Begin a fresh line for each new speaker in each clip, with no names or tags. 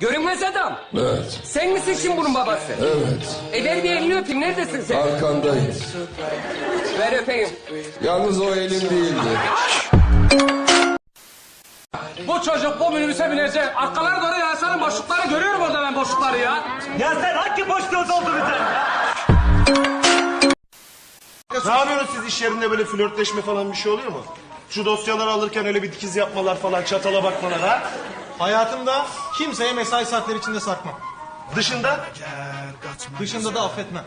Görünmez adam.
Evet,
Sen misin şimdi bunun babası?
evet.
E ver bir elini öpeyim. Neredesin sen?
Arkandayım.
Ver öpeyim.
Yalnız o elim değildi.
Bu çocuk bu minibüse binecek. Arkalara doğru yansarın boşlukları görüyorum orada ben boşlukları ya.
Ya sen hangi boşluğu doldurdun sen?
Ne yapıyorsunuz siz iş yerinde böyle flörtleşme falan bir şey oluyor mu? Şu dosyaları alırken öyle bir dikiz yapmalar falan, çatala bakmalar ha?
Hayatımda kimseye mesai saatleri içinde sarkmam.
Dışında?
Dışında da affetmem.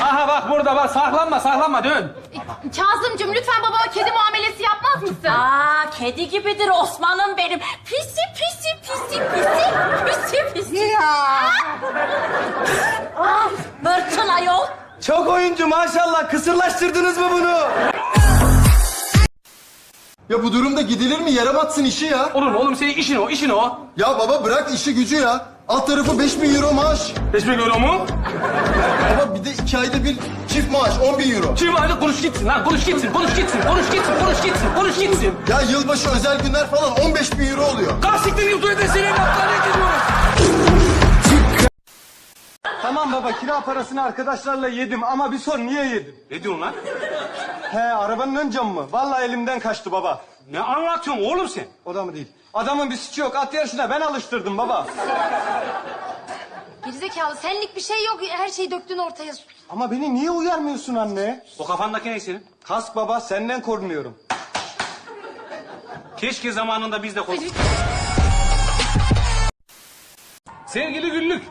Aha bak burada bak saklanma saklanma dön.
Kazımcığım lütfen babama kedi muamelesi yapmaz mısın?
Aa, kedi gibidir Osman'ım benim. Pisi pisi pisi pisi. Pisi pisi. Ya. ah, Bırçın ayol.
Çok oyuncu maşallah. Kısırlaştırdınız mı bunu?
Ya bu durumda gidilir mi? Yere batsın işi ya.
Oğlum oğlum senin işin o işin o.
Ya baba bırak işi gücü ya. Alt tarafı 5000 euro maaş.
5000 euro mu?
Baba bir de iki ayda bir çift maaş 10 bin euro.
Kim hadi konuş gitsin lan konuş gitsin konuş gitsin konuş gitsin konuş gitsin konuş gitsin.
Ya yılbaşı özel günler falan 15 bin euro oluyor.
Yıl duydu seni evlatlarına gidiyoruz.
Tamam baba kira parasını arkadaşlarla yedim ama bir sor niye yedim?
Ne diyorsun lan?
He arabanın ön camı mı? Vallahi elimden kaçtı baba.
Ne anlatıyorsun oğlum sen?
O da mı değil? Adamın bir suçu yok. At yarışına ben alıştırdım baba.
Gerizekalı senlik bir şey yok. Her şeyi döktün ortaya.
Ama beni niye uyarmıyorsun anne?
O kafandaki ne senin?
Kask baba senden korunuyorum.
Keşke zamanında biz de konuş. Sevgili Güllük.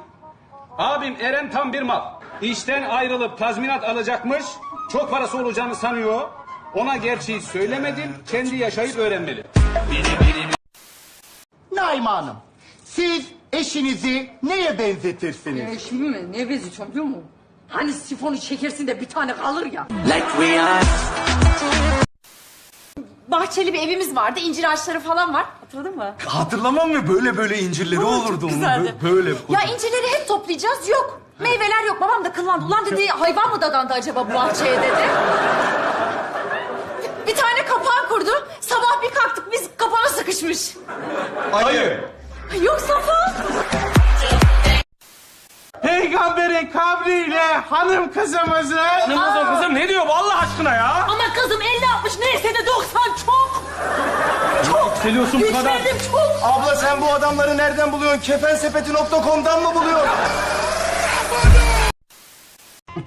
Abim Eren tam bir mal. İşten ayrılıp tazminat alacakmış. Çok parası olacağını sanıyor. Ona gerçeği söylemedim. Kendi yaşayıp öğrenmeli.
Naime Hanım, siz eşinizi neye benzetirsiniz?
E, Şimdi mi? Ne benziyor biliyor musun? Hani sifonu çekersin de bir tane kalır ya.
Bahçeli bir evimiz vardı. incir ağaçları falan var. Hatırladın mı?
Hatırlamam mı? Böyle böyle incirleri olurdu onun.
güzeldi.
Bö- Böyle.
Ya incirleri hep toplayacağız. Yok. Meyveler yok. Babam da kıllandı. Ulan dedi hayvan mı dadandı acaba bu bahçeye dedi. Bir tane kapağı kurdu. Sabah bir kalktık biz kapana sıkışmış.
Hayır.
Yok Safa.
Peygamberin kabriyle hanım kızımızı...
Kızım kızım ne diyor bu Allah aşkına ya?
Ama kızım 50 60 neyse de 90 çok.
Yükseliyorsun bu kadar.
Yükseldim çok.
Abla sen bu adamları nereden buluyorsun? Kefensepeti.com'dan mı buluyorsun?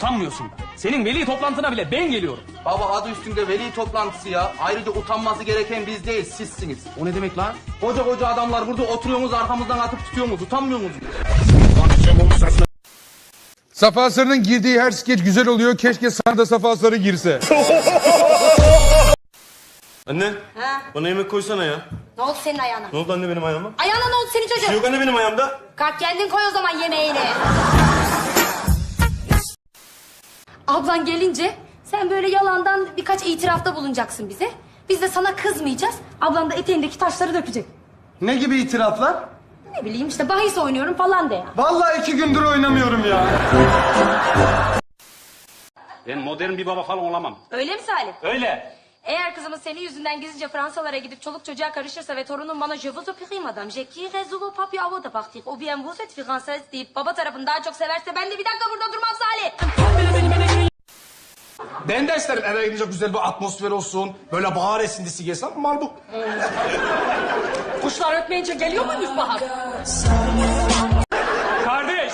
Utanmıyorsun. Senin veli toplantına bile ben geliyorum.
Baba adı üstünde veli toplantısı ya. Ayrıca utanması gereken biz değil sizsiniz. O ne demek lan? Koca koca adamlar burada oturuyorsunuz arkamızdan atıp tutuyorsunuz. Utanmıyor musunuz?
Safa Sarı'nın girdiği her skeç güzel oluyor. Keşke sana da Safa Sarı girse.
Anne, bana yemek koysana ya.
Ne oldu senin ayağına?
Ne oldu anne benim ayağıma?
Ayağına ne oldu senin
Bir şey
çocuğun?
yok anne benim ayağımda.
Kalk kendin koy o zaman yemeğini. Ablan gelince sen böyle yalandan birkaç itirafta bulunacaksın bize. Biz de sana kızmayacağız. Ablan da eteğindeki taşları dökecek.
Ne gibi itiraflar?
Ne bileyim işte bahis oynuyorum falan de ya.
Vallahi iki gündür oynamıyorum ya.
Ben modern bir baba falan olamam.
Öyle mi Salih?
Öyle.
Eğer kızımız senin yüzünden gizlice Fransalara gidip çoluk çocuğa karışırsa ve torunun bana je vous oprie madame, je quitte vous papiers avant de partir, ou bien vous êtes française deyip baba tarafını daha çok severse ben de bir dakika burada durmam Salih.
Ben de isterim eve gidince güzel bir atmosfer olsun. Böyle bahar esintisi gelsin ama mal bu.
Kuşlar ötmeyince geliyor muymuş bahar?
Kardeş,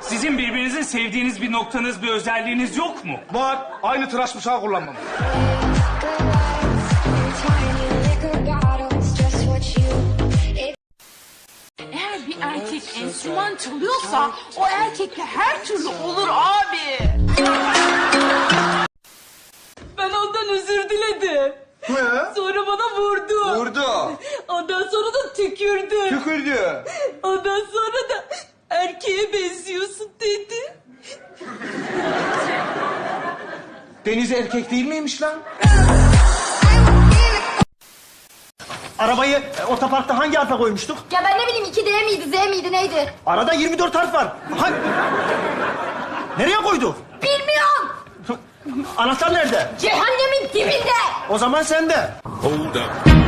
sizin birbirinizin sevdiğiniz bir noktanız, bir özelliğiniz yok mu?
Var. Aynı tıraş bıçağı kullanmam.
Eğer bir erkek enstrüman çalıyorsa o erkekle her türlü olur abi. Diledim. Sonra bana vurdu.
Vurdu.
Ondan sonra da tükürdü.
Tükürdü.
Ondan sonra da erkeğe benziyorsun dedi.
Deniz erkek değil miymiş lan?
Arabayı e, otoparkta hangi harfe koymuştuk?
Ya ben ne bileyim 2D miydi Z miydi neydi?
Arada 24 harf var. Hangi... Nereye koydu? Anahtar nerede?
Cehennemin dibinde.
O zaman sende.
Hold up.